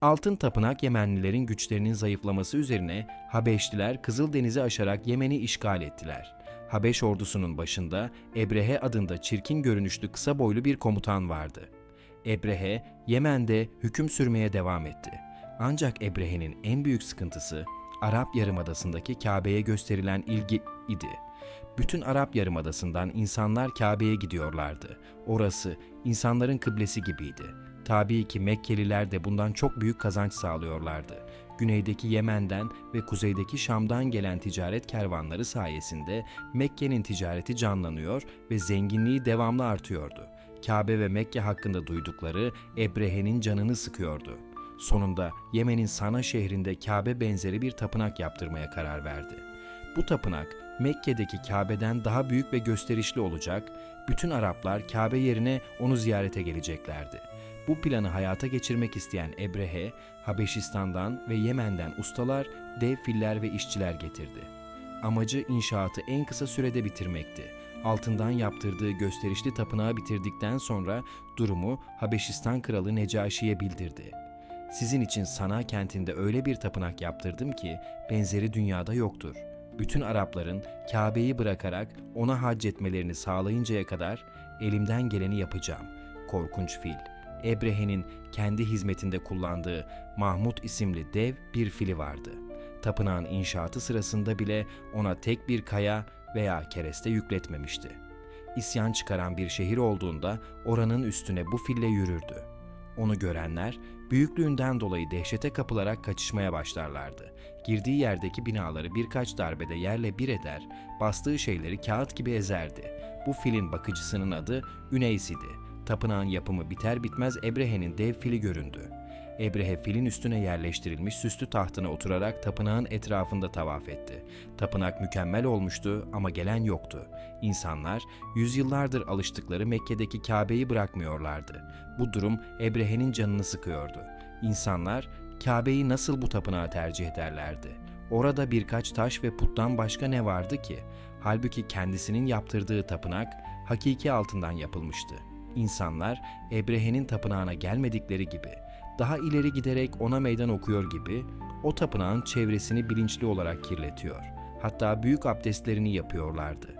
Altın Tapınak Yemenlilerin güçlerinin zayıflaması üzerine Habeşliler Kızıldeniz'i aşarak Yemen'i işgal ettiler. Habeş ordusunun başında Ebrehe adında çirkin görünüşlü kısa boylu bir komutan vardı. Ebrehe, Yemen'de hüküm sürmeye devam etti. Ancak Ebrehe'nin en büyük sıkıntısı Arap Yarımadası'ndaki Kabe'ye gösterilen ilgi idi. Bütün Arap Yarımadası'ndan insanlar Kabe'ye gidiyorlardı. Orası insanların kıblesi gibiydi. Tabii ki Mekkeliler de bundan çok büyük kazanç sağlıyorlardı. Güneydeki Yemen'den ve kuzeydeki Şam'dan gelen ticaret kervanları sayesinde Mekke'nin ticareti canlanıyor ve zenginliği devamlı artıyordu. Kabe ve Mekke hakkında duydukları Ebrehe'nin canını sıkıyordu. Sonunda Yemen'in Sana şehrinde Kabe benzeri bir tapınak yaptırmaya karar verdi. Bu tapınak Mekke'deki Kabe'den daha büyük ve gösterişli olacak, bütün Araplar Kabe yerine onu ziyarete geleceklerdi. Bu planı hayata geçirmek isteyen Ebrehe, Habeşistan'dan ve Yemen'den ustalar, dev filler ve işçiler getirdi. Amacı inşaatı en kısa sürede bitirmekti. Altından yaptırdığı gösterişli tapınağı bitirdikten sonra durumu Habeşistan kralı Necaşi'ye bildirdi. Sizin için Sana kentinde öyle bir tapınak yaptırdım ki benzeri dünyada yoktur. Bütün Arapların Kabe'yi bırakarak ona hac etmelerini sağlayıncaya kadar elimden geleni yapacağım. Korkunç fil. Ebrehe'nin kendi hizmetinde kullandığı Mahmut isimli dev bir fili vardı. Tapınağın inşaatı sırasında bile ona tek bir kaya veya kereste yükletmemişti. İsyan çıkaran bir şehir olduğunda oranın üstüne bu fille yürürdü. Onu görenler büyüklüğünden dolayı dehşete kapılarak kaçışmaya başlarlardı. Girdiği yerdeki binaları birkaç darbede yerle bir eder, bastığı şeyleri kağıt gibi ezerdi. Bu filin bakıcısının adı Üneys idi. Tapınağın yapımı biter bitmez Ebrehe'nin dev fili göründü. Ebrehe filin üstüne yerleştirilmiş süslü tahtına oturarak tapınağın etrafında tavaf etti. Tapınak mükemmel olmuştu ama gelen yoktu. İnsanlar yüzyıllardır alıştıkları Mekke'deki Kabe'yi bırakmıyorlardı. Bu durum Ebrehe'nin canını sıkıyordu. İnsanlar Kabe'yi nasıl bu tapınağa tercih ederlerdi? Orada birkaç taş ve puttan başka ne vardı ki? Halbuki kendisinin yaptırdığı tapınak hakiki altından yapılmıştı. İnsanlar Ebrehe'nin tapınağına gelmedikleri gibi, daha ileri giderek ona meydan okuyor gibi o tapınağın çevresini bilinçli olarak kirletiyor. Hatta büyük abdestlerini yapıyorlardı.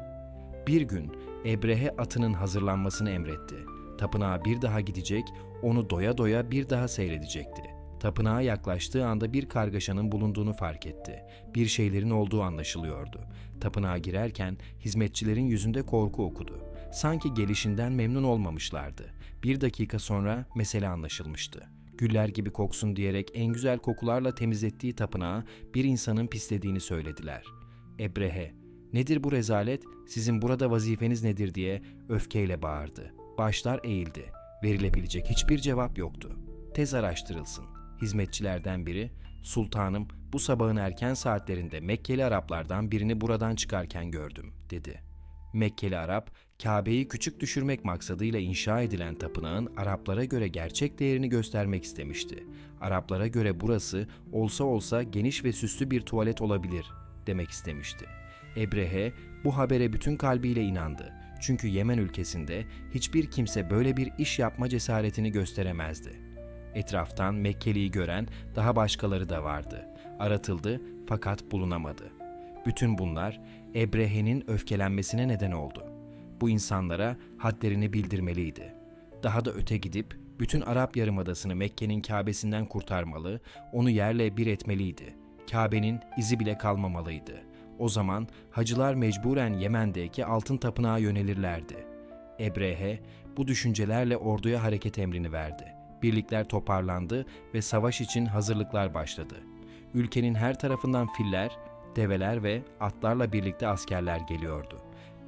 Bir gün Ebrehe atının hazırlanmasını emretti. Tapınağa bir daha gidecek, onu doya doya bir daha seyredecekti. Tapınağa yaklaştığı anda bir kargaşanın bulunduğunu fark etti. Bir şeylerin olduğu anlaşılıyordu. Tapınağa girerken hizmetçilerin yüzünde korku okudu. Sanki gelişinden memnun olmamışlardı. Bir dakika sonra mesele anlaşılmıştı. Güller gibi koksun diyerek en güzel kokularla temizlettiği tapınağı bir insanın pislediğini söylediler. Ebrehe, nedir bu rezalet, sizin burada vazifeniz nedir diye öfkeyle bağırdı. Başlar eğildi. Verilebilecek hiçbir cevap yoktu. Tez araştırılsın. Hizmetçilerden biri, Sultanım bu sabahın erken saatlerinde Mekkeli Araplardan birini buradan çıkarken gördüm, dedi. Mekkeli Arap, Kabe'yi küçük düşürmek maksadıyla inşa edilen tapınağın Araplara göre gerçek değerini göstermek istemişti. Araplara göre burası olsa olsa geniş ve süslü bir tuvalet olabilir demek istemişti. Ebrehe bu habere bütün kalbiyle inandı. Çünkü Yemen ülkesinde hiçbir kimse böyle bir iş yapma cesaretini gösteremezdi. Etraftan Mekkeli'yi gören daha başkaları da vardı. Aratıldı fakat bulunamadı. Bütün bunlar Ebrehe'nin öfkelenmesine neden oldu. Bu insanlara hadlerini bildirmeliydi. Daha da öte gidip bütün Arap Yarımadası'nı Mekke'nin Kabe'sinden kurtarmalı, onu yerle bir etmeliydi. Kabe'nin izi bile kalmamalıydı. O zaman hacılar mecburen Yemen'deki altın tapınağa yönelirlerdi. Ebrehe bu düşüncelerle orduya hareket emrini verdi. Birlikler toparlandı ve savaş için hazırlıklar başladı. Ülkenin her tarafından filler, develer ve atlarla birlikte askerler geliyordu.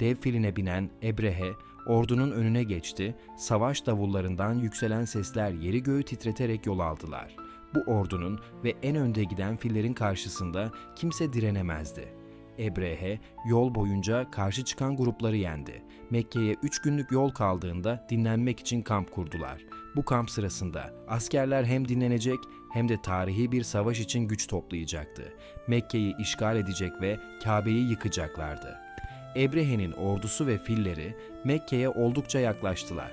Dev filine binen Ebrehe ordunun önüne geçti, savaş davullarından yükselen sesler yeri göğü titreterek yol aldılar. Bu ordunun ve en önde giden fillerin karşısında kimse direnemezdi. Ebrehe yol boyunca karşı çıkan grupları yendi. Mekke'ye üç günlük yol kaldığında dinlenmek için kamp kurdular. Bu kamp sırasında askerler hem dinlenecek hem de tarihi bir savaş için güç toplayacaktı. Mekke'yi işgal edecek ve Kabe'yi yıkacaklardı. Ebrehe'nin ordusu ve filleri Mekke'ye oldukça yaklaştılar.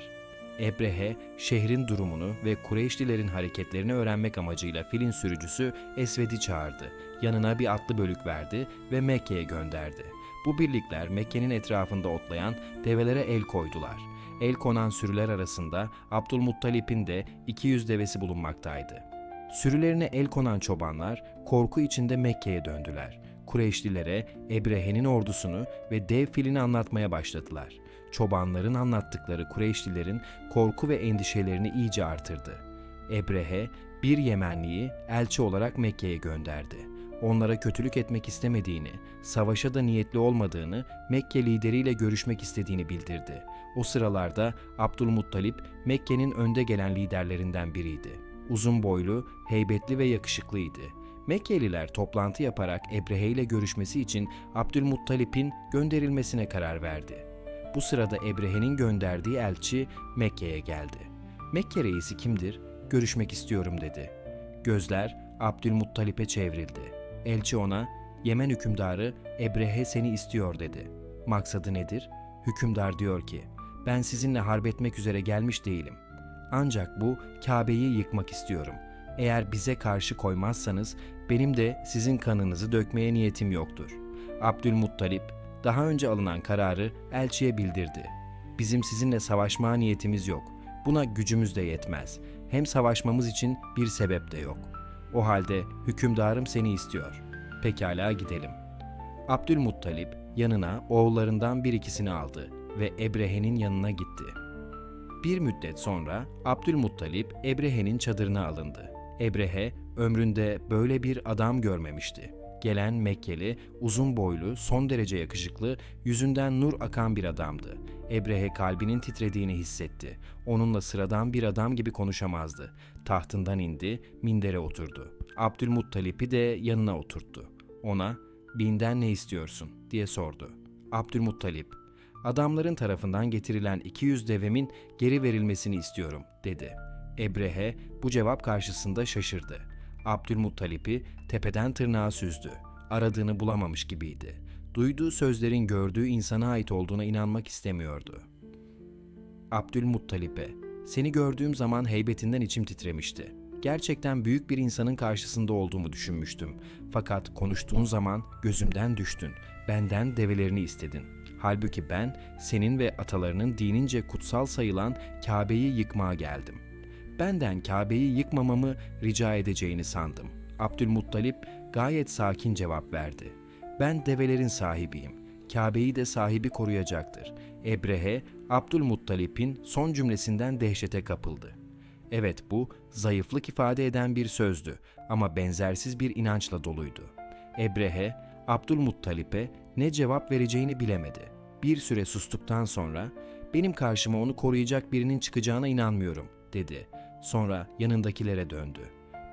Ebrehe, şehrin durumunu ve Kureyşlilerin hareketlerini öğrenmek amacıyla filin sürücüsü Esved'i çağırdı. Yanına bir atlı bölük verdi ve Mekke'ye gönderdi. Bu birlikler Mekke'nin etrafında otlayan develere el koydular. El konan sürüler arasında Abdülmuttalip'in de 200 devesi bulunmaktaydı. Sürülerine el konan çobanlar korku içinde Mekke'ye döndüler. Kureyşlilere Ebrehe'nin ordusunu ve dev filini anlatmaya başladılar. Çobanların anlattıkları Kureyşlilerin korku ve endişelerini iyice artırdı. Ebrehe bir Yemenliyi elçi olarak Mekke'ye gönderdi. Onlara kötülük etmek istemediğini, savaşa da niyetli olmadığını, Mekke lideriyle görüşmek istediğini bildirdi. O sıralarda Abdülmuttalip Mekke'nin önde gelen liderlerinden biriydi. Uzun boylu, heybetli ve yakışıklıydı. Mekkeliler toplantı yaparak Ebrehe ile görüşmesi için Abdülmuttalip'in gönderilmesine karar verdi. Bu sırada Ebrehe'nin gönderdiği elçi Mekke'ye geldi. Mekke reisi kimdir? Görüşmek istiyorum dedi. Gözler Abdülmuttalip'e çevrildi. Elçi ona, Yemen hükümdarı Ebrehe seni istiyor dedi. Maksadı nedir? Hükümdar diyor ki, ben sizinle harp etmek üzere gelmiş değilim. Ancak bu Kabe'yi yıkmak istiyorum. Eğer bize karşı koymazsanız benim de sizin kanınızı dökmeye niyetim yoktur. Abdülmuttalip daha önce alınan kararı elçiye bildirdi. Bizim sizinle savaşma niyetimiz yok. Buna gücümüz de yetmez. Hem savaşmamız için bir sebep de yok. O halde hükümdarım seni istiyor. Pekala gidelim. Abdülmuttalip yanına oğullarından bir ikisini aldı ve Ebrehe'nin yanına gitti. Bir müddet sonra Abdülmuttalip Ebrehe'nin çadırına alındı. Ebrehe ömründe böyle bir adam görmemişti. Gelen Mekkeli, uzun boylu, son derece yakışıklı, yüzünden nur akan bir adamdı. Ebrehe kalbinin titrediğini hissetti. Onunla sıradan bir adam gibi konuşamazdı. Tahtından indi, mindere oturdu. Abdülmuttalip'i de yanına oturttu. Ona, binden ne istiyorsun diye sordu. Abdülmuttalip, adamların tarafından getirilen 200 devemin geri verilmesini istiyorum dedi. Ebrehe bu cevap karşısında şaşırdı. Abdülmuttalip'i tepeden tırnağa süzdü. Aradığını bulamamış gibiydi. Duyduğu sözlerin gördüğü insana ait olduğuna inanmak istemiyordu. Abdülmuttalip'e, seni gördüğüm zaman heybetinden içim titremişti. Gerçekten büyük bir insanın karşısında olduğumu düşünmüştüm. Fakat konuştuğun zaman gözümden düştün. Benden develerini istedin. Halbuki ben senin ve atalarının dinince kutsal sayılan Kabe'yi yıkmaya geldim. Benden Kabe'yi yıkmamamı rica edeceğini sandım. Abdülmuttalip gayet sakin cevap verdi. Ben develerin sahibiyim. Kabe'yi de sahibi koruyacaktır. Ebrehe, Abdülmuttalip'in son cümlesinden dehşete kapıldı. Evet bu zayıflık ifade eden bir sözdü ama benzersiz bir inançla doluydu. Ebrehe, Abdülmuttalip'e ne cevap vereceğini bilemedi. Bir süre sustuktan sonra, benim karşıma onu koruyacak birinin çıkacağına inanmıyorum, dedi. Sonra yanındakilere döndü.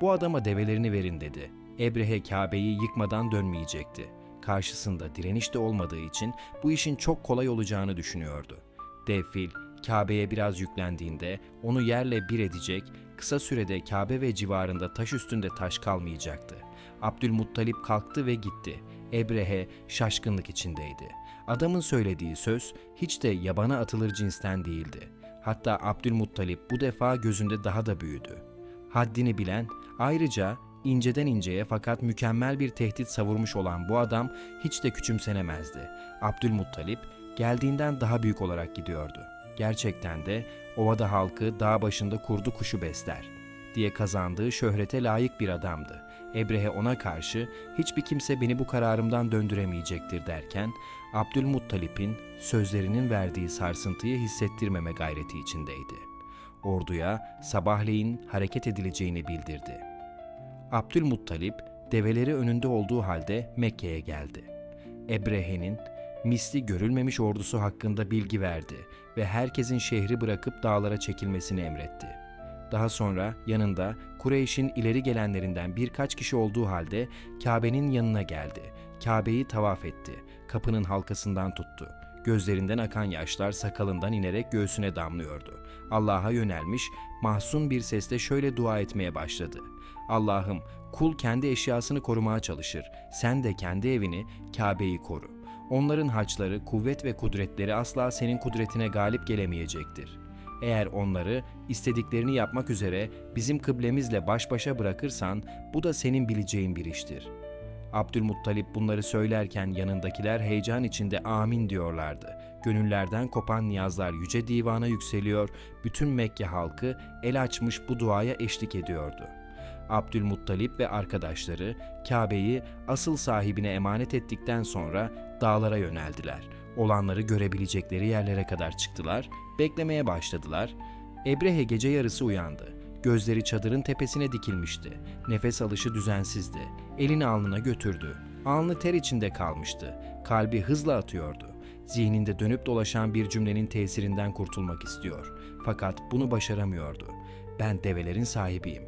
Bu adama develerini verin dedi. Ebrehe Kabe'yi yıkmadan dönmeyecekti. Karşısında direniş de olmadığı için bu işin çok kolay olacağını düşünüyordu. Dev fil Kabe'ye biraz yüklendiğinde onu yerle bir edecek, kısa sürede Kabe ve civarında taş üstünde taş kalmayacaktı. Abdülmuttalip kalktı ve gitti. Ebrehe şaşkınlık içindeydi. Adamın söylediği söz hiç de yabana atılır cinsten değildi. Hatta Abdülmuttalip bu defa gözünde daha da büyüdü. Haddini bilen, ayrıca inceden inceye fakat mükemmel bir tehdit savurmuş olan bu adam hiç de küçümsenemezdi. Abdülmuttalip geldiğinden daha büyük olarak gidiyordu. Gerçekten de ovada halkı dağ başında kurdu kuşu besler diye kazandığı şöhrete layık bir adamdı. Ebrehe ona karşı hiçbir kimse beni bu kararımdan döndüremeyecektir derken Abdülmuttalip'in sözlerinin verdiği sarsıntıyı hissettirmeme gayreti içindeydi. Orduya sabahleyin hareket edileceğini bildirdi. Abdülmuttalip develeri önünde olduğu halde Mekke'ye geldi. Ebrehe'nin misli görülmemiş ordusu hakkında bilgi verdi ve herkesin şehri bırakıp dağlara çekilmesini emretti. Daha sonra yanında Kureyş'in ileri gelenlerinden birkaç kişi olduğu halde Kabe'nin yanına geldi. Kabe'yi tavaf etti. Kapının halkasından tuttu. Gözlerinden akan yaşlar sakalından inerek göğsüne damlıyordu. Allah'a yönelmiş, mahzun bir sesle şöyle dua etmeye başladı. Allah'ım, kul kendi eşyasını korumaya çalışır. Sen de kendi evini, Kabe'yi koru. Onların haçları, kuvvet ve kudretleri asla senin kudretine galip gelemeyecektir. Eğer onları istediklerini yapmak üzere bizim kıblemizle baş başa bırakırsan bu da senin bileceğin bir iştir. Abdülmuttalip bunları söylerken yanındakiler heyecan içinde amin diyorlardı. Gönüllerden kopan niyazlar yüce divana yükseliyor, bütün Mekke halkı el açmış bu duaya eşlik ediyordu. Abdülmuttalip ve arkadaşları Kabe'yi asıl sahibine emanet ettikten sonra dağlara yöneldiler. Olanları görebilecekleri yerlere kadar çıktılar, beklemeye başladılar. Ebrehe gece yarısı uyandı. Gözleri çadırın tepesine dikilmişti. Nefes alışı düzensizdi. Elini alnına götürdü. Alnı ter içinde kalmıştı. Kalbi hızla atıyordu. Zihninde dönüp dolaşan bir cümlenin tesirinden kurtulmak istiyor. Fakat bunu başaramıyordu. Ben develerin sahibiyim.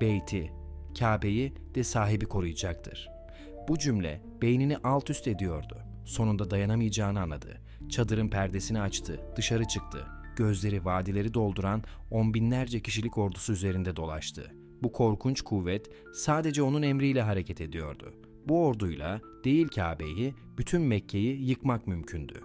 Beyti, Kabe'yi de sahibi koruyacaktır. Bu cümle beynini alt üst ediyordu. Sonunda dayanamayacağını anladı. Çadırın perdesini açtı, dışarı çıktı. Gözleri vadileri dolduran on binlerce kişilik ordusu üzerinde dolaştı. Bu korkunç kuvvet sadece onun emriyle hareket ediyordu. Bu orduyla değil Kabe'yi, bütün Mekke'yi yıkmak mümkündü.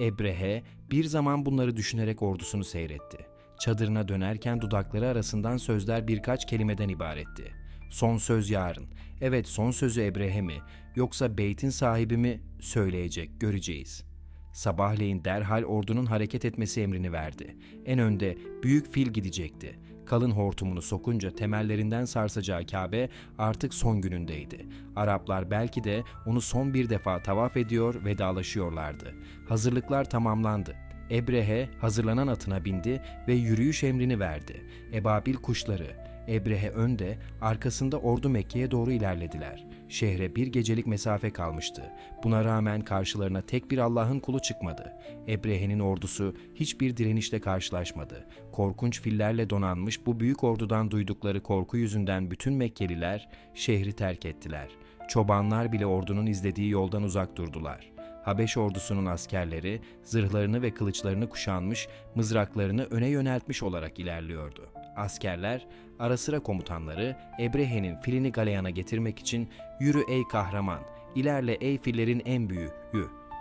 Ebrehe bir zaman bunları düşünerek ordusunu seyretti. Çadırına dönerken dudakları arasından sözler birkaç kelimeden ibaretti. Son söz yarın. Evet son sözü Ebrehe mi yoksa beytin sahibi mi söyleyecek göreceğiz. Sabahleyin derhal ordunun hareket etmesi emrini verdi. En önde büyük fil gidecekti. Kalın hortumunu sokunca temellerinden sarsacağı Kabe artık son günündeydi. Araplar belki de onu son bir defa tavaf ediyor, vedalaşıyorlardı. Hazırlıklar tamamlandı. Ebrehe hazırlanan atına bindi ve yürüyüş emrini verdi. Ebabil kuşları, Ebrehe önde, arkasında ordu Mekke'ye doğru ilerlediler. Şehre bir gecelik mesafe kalmıştı. Buna rağmen karşılarına tek bir Allah'ın kulu çıkmadı. Ebrehe'nin ordusu hiçbir direnişle karşılaşmadı. Korkunç fillerle donanmış bu büyük ordudan duydukları korku yüzünden bütün Mekkeliler şehri terk ettiler. Çobanlar bile ordunun izlediği yoldan uzak durdular. Habeş ordusunun askerleri zırhlarını ve kılıçlarını kuşanmış, mızraklarını öne yöneltmiş olarak ilerliyordu. Askerler, ara sıra komutanları Ebrehe'nin filini galeyana getirmek için "Yürü ey kahraman, ilerle ey fillerin en büyüğü"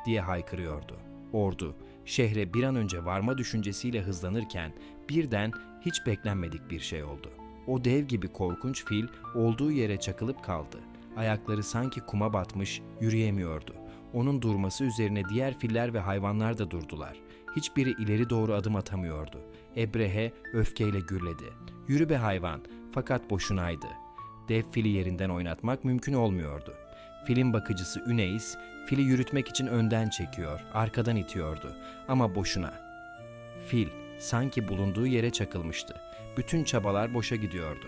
diye haykırıyordu. Ordu, şehre bir an önce varma düşüncesiyle hızlanırken birden hiç beklenmedik bir şey oldu. O dev gibi korkunç fil olduğu yere çakılıp kaldı. Ayakları sanki kuma batmış, yürüyemiyordu. Onun durması üzerine diğer filler ve hayvanlar da durdular. Hiçbiri ileri doğru adım atamıyordu. Ebrehe öfkeyle gürledi. Yürü be hayvan, fakat boşunaydı. Dev fili yerinden oynatmak mümkün olmuyordu. Filin bakıcısı Üneys, fili yürütmek için önden çekiyor, arkadan itiyordu. Ama boşuna. Fil sanki bulunduğu yere çakılmıştı. Bütün çabalar boşa gidiyordu.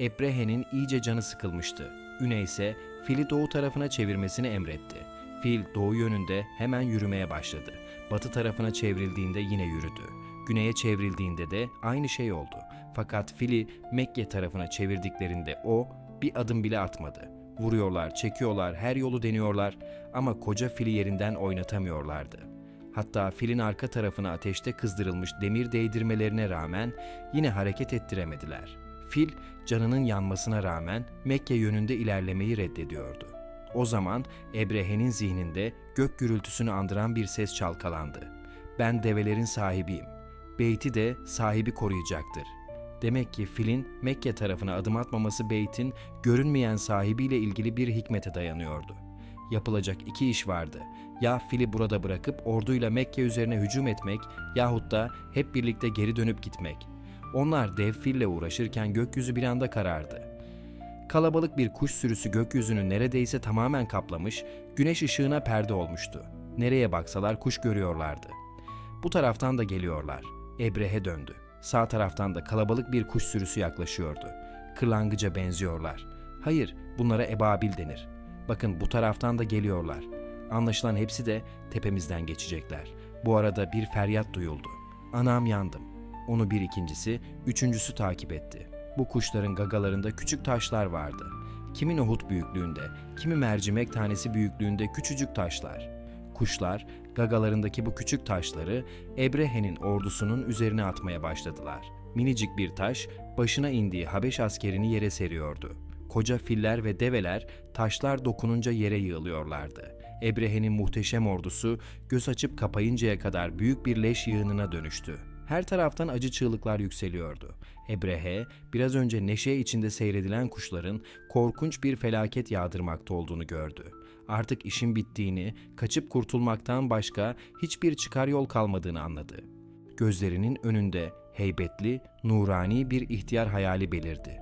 Ebrehe'nin iyice canı sıkılmıştı. Üne ise fili doğu tarafına çevirmesini emretti. Fil doğu yönünde hemen yürümeye başladı. Batı tarafına çevrildiğinde yine yürüdü. Güneye çevrildiğinde de aynı şey oldu. Fakat fili Mekke tarafına çevirdiklerinde o bir adım bile atmadı. Vuruyorlar, çekiyorlar, her yolu deniyorlar ama koca fili yerinden oynatamıyorlardı. Hatta filin arka tarafına ateşte kızdırılmış demir değdirmelerine rağmen yine hareket ettiremediler. Fil canının yanmasına rağmen Mekke yönünde ilerlemeyi reddediyordu. O zaman Ebrehe'nin zihninde gök gürültüsünü andıran bir ses çalkalandı. Ben develerin sahibiyim. Beyti de sahibi koruyacaktır. Demek ki filin Mekke tarafına adım atmaması Beyt'in görünmeyen sahibiyle ilgili bir hikmete dayanıyordu. Yapılacak iki iş vardı. Ya fili burada bırakıp orduyla Mekke üzerine hücum etmek yahut da hep birlikte geri dönüp gitmek. Onlar dev fille uğraşırken gökyüzü bir anda karardı. Kalabalık bir kuş sürüsü gökyüzünü neredeyse tamamen kaplamış, güneş ışığına perde olmuştu. Nereye baksalar kuş görüyorlardı. Bu taraftan da geliyorlar. Ebrehe döndü. Sağ taraftan da kalabalık bir kuş sürüsü yaklaşıyordu. Kırlangıca benziyorlar. Hayır, bunlara ebabil denir. Bakın bu taraftan da geliyorlar. Anlaşılan hepsi de tepemizden geçecekler. Bu arada bir feryat duyuldu. Anam yandım. Onu bir ikincisi, üçüncüsü takip etti. Bu kuşların gagalarında küçük taşlar vardı. Kimi nohut büyüklüğünde, kimi mercimek tanesi büyüklüğünde küçücük taşlar. Kuşlar gagalarındaki bu küçük taşları Ebrehe'nin ordusunun üzerine atmaya başladılar. Minicik bir taş başına indiği Habeş askerini yere seriyordu. Koca filler ve develer taşlar dokununca yere yığılıyorlardı. Ebrehe'nin muhteşem ordusu göz açıp kapayıncaya kadar büyük bir leş yığınına dönüştü. Her taraftan acı çığlıklar yükseliyordu. Ebrehe, biraz önce neşe içinde seyredilen kuşların korkunç bir felaket yağdırmakta olduğunu gördü. Artık işin bittiğini, kaçıp kurtulmaktan başka hiçbir çıkar yol kalmadığını anladı. Gözlerinin önünde heybetli, nurani bir ihtiyar hayali belirdi.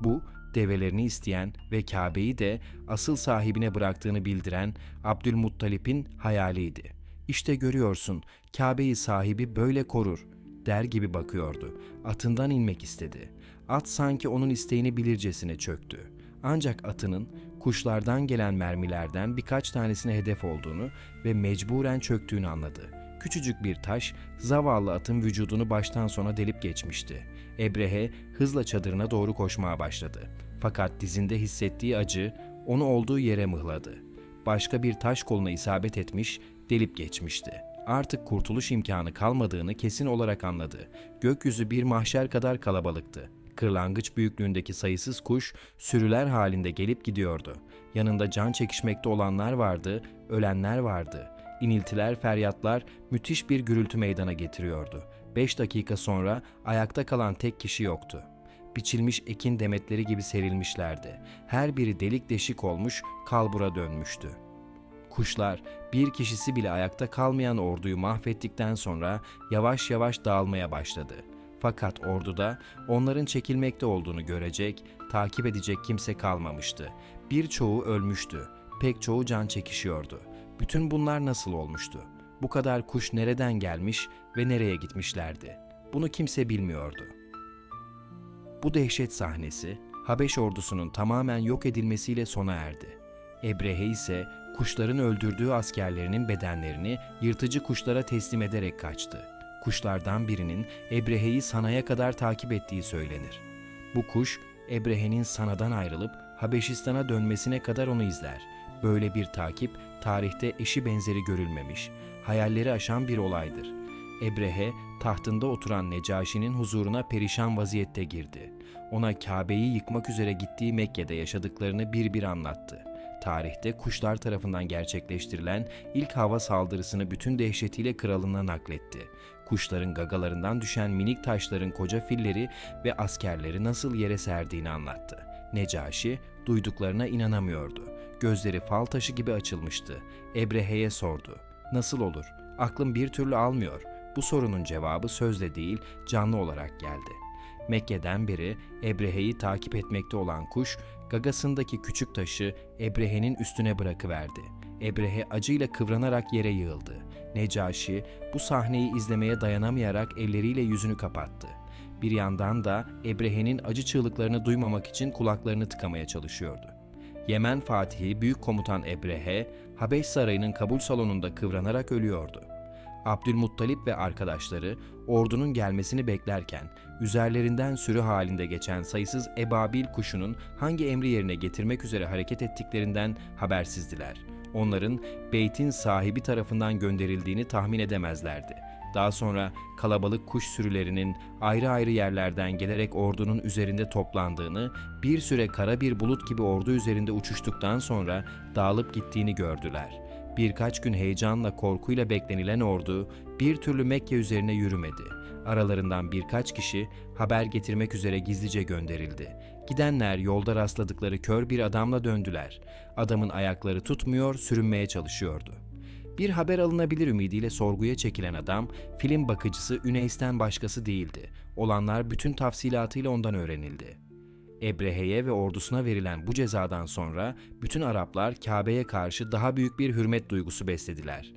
Bu, develerini isteyen ve Kabe'yi de asıl sahibine bıraktığını bildiren Abdülmuttalip'in hayaliydi. İşte görüyorsun, Kabe'yi sahibi böyle korur, der gibi bakıyordu. Atından inmek istedi. At sanki onun isteğini bilircesine çöktü. Ancak atının kuşlardan gelen mermilerden birkaç tanesine hedef olduğunu ve mecburen çöktüğünü anladı. Küçücük bir taş zavallı atın vücudunu baştan sona delip geçmişti. Ebrehe hızla çadırına doğru koşmaya başladı. Fakat dizinde hissettiği acı onu olduğu yere mıhladı. Başka bir taş koluna isabet etmiş, delip geçmişti. Artık kurtuluş imkanı kalmadığını kesin olarak anladı. Gökyüzü bir mahşer kadar kalabalıktı. Kırlangıç büyüklüğündeki sayısız kuş sürüler halinde gelip gidiyordu. Yanında can çekişmekte olanlar vardı, ölenler vardı. İniltiler, feryatlar müthiş bir gürültü meydana getiriyordu. Beş dakika sonra ayakta kalan tek kişi yoktu. Biçilmiş ekin demetleri gibi serilmişlerdi. Her biri delik deşik olmuş, kalbura dönmüştü. Kuşlar bir kişisi bile ayakta kalmayan orduyu mahvettikten sonra yavaş yavaş dağılmaya başladı. Fakat orduda onların çekilmekte olduğunu görecek, takip edecek kimse kalmamıştı. Birçoğu ölmüştü. Pek çoğu can çekişiyordu. Bütün bunlar nasıl olmuştu? Bu kadar kuş nereden gelmiş ve nereye gitmişlerdi? Bunu kimse bilmiyordu. Bu dehşet sahnesi Habeş ordusunun tamamen yok edilmesiyle sona erdi. Ebrehe ise kuşların öldürdüğü askerlerinin bedenlerini yırtıcı kuşlara teslim ederek kaçtı. Kuşlardan birinin Ebrehe'yi Sana'ya kadar takip ettiği söylenir. Bu kuş Ebrehe'nin Sana'dan ayrılıp Habeşistan'a dönmesine kadar onu izler. Böyle bir takip tarihte eşi benzeri görülmemiş, hayalleri aşan bir olaydır. Ebrehe tahtında oturan Necaşi'nin huzuruna perişan vaziyette girdi. Ona Kabe'yi yıkmak üzere gittiği Mekke'de yaşadıklarını bir bir anlattı. Tarihte kuşlar tarafından gerçekleştirilen ilk hava saldırısını bütün dehşetiyle kralına nakletti. Kuşların gagalarından düşen minik taşların koca filleri ve askerleri nasıl yere serdiğini anlattı. Necaşi duyduklarına inanamıyordu. Gözleri fal taşı gibi açılmıştı. Ebrehe'ye sordu. Nasıl olur? Aklım bir türlü almıyor. Bu sorunun cevabı sözle değil, canlı olarak geldi. Mekke'den beri Ebrehe'yi takip etmekte olan kuş, gagasındaki küçük taşı Ebrehe'nin üstüne bırakıverdi. Ebrehe acıyla kıvranarak yere yığıldı. Necaşi bu sahneyi izlemeye dayanamayarak elleriyle yüzünü kapattı. Bir yandan da Ebrehe'nin acı çığlıklarını duymamak için kulaklarını tıkamaya çalışıyordu. Yemen Fatihi Büyük Komutan Ebrehe, Habeş Sarayı'nın kabul salonunda kıvranarak ölüyordu. Abdülmuttalip ve arkadaşları ordunun gelmesini beklerken üzerlerinden sürü halinde geçen sayısız ebabil kuşunun hangi emri yerine getirmek üzere hareket ettiklerinden habersizdiler. Onların beytin sahibi tarafından gönderildiğini tahmin edemezlerdi. Daha sonra kalabalık kuş sürülerinin ayrı ayrı yerlerden gelerek ordunun üzerinde toplandığını, bir süre kara bir bulut gibi ordu üzerinde uçuştuktan sonra dağılıp gittiğini gördüler. Birkaç gün heyecanla korkuyla beklenilen ordu bir türlü Mekke üzerine yürümedi. Aralarından birkaç kişi haber getirmek üzere gizlice gönderildi. Gidenler yolda rastladıkları kör bir adamla döndüler. Adamın ayakları tutmuyor, sürünmeye çalışıyordu. Bir haber alınabilir ümidiyle sorguya çekilen adam, film bakıcısı Üneys'ten başkası değildi. Olanlar bütün tafsilatıyla ondan öğrenildi. Ebrehe'ye ve ordusuna verilen bu cezadan sonra bütün Araplar Kabe'ye karşı daha büyük bir hürmet duygusu beslediler.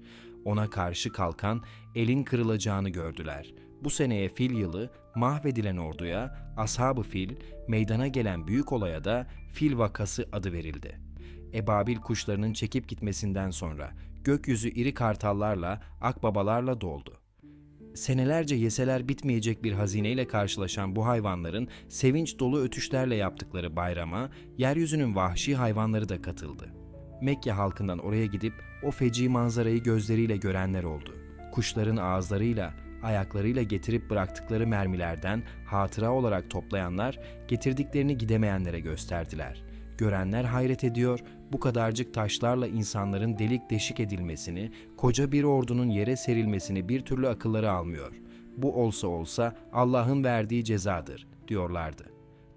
Ona karşı kalkan elin kırılacağını gördüler. Bu seneye fil yılı mahvedilen orduya Ashab-ı Fil, meydana gelen büyük olaya da Fil Vakası adı verildi. Ebabil kuşlarının çekip gitmesinden sonra gökyüzü iri kartallarla, akbabalarla doldu. Senelerce yeseler bitmeyecek bir hazineyle karşılaşan bu hayvanların sevinç dolu ötüşlerle yaptıkları bayrama yeryüzünün vahşi hayvanları da katıldı. Mekke halkından oraya gidip o feci manzarayı gözleriyle görenler oldu. Kuşların ağızlarıyla, ayaklarıyla getirip bıraktıkları mermilerden hatıra olarak toplayanlar getirdiklerini gidemeyenlere gösterdiler. Görenler hayret ediyor, bu kadarcık taşlarla insanların delik deşik edilmesini, koca bir ordunun yere serilmesini bir türlü akılları almıyor. Bu olsa olsa Allah'ın verdiği cezadır diyorlardı.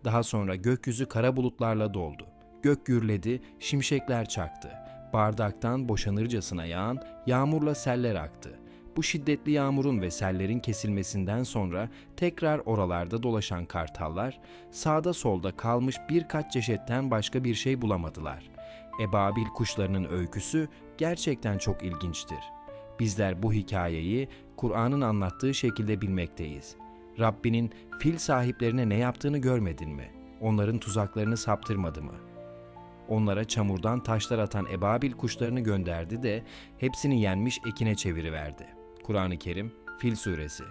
Daha sonra gökyüzü kara bulutlarla doldu. Gök gürledi, şimşekler çaktı. Bardaktan boşanırcasına yağan yağmurla seller aktı. Bu şiddetli yağmurun ve sellerin kesilmesinden sonra tekrar oralarda dolaşan kartallar sağda solda kalmış birkaç cesetten başka bir şey bulamadılar. Ebabil kuşlarının öyküsü gerçekten çok ilginçtir. Bizler bu hikayeyi Kur'an'ın anlattığı şekilde bilmekteyiz. Rabbinin fil sahiplerine ne yaptığını görmedin mi? Onların tuzaklarını saptırmadı mı? Onlara çamurdan taşlar atan ebabil kuşlarını gönderdi de hepsini yenmiş ekine çeviriverdi. Kur'an-ı Kerim Fil Suresi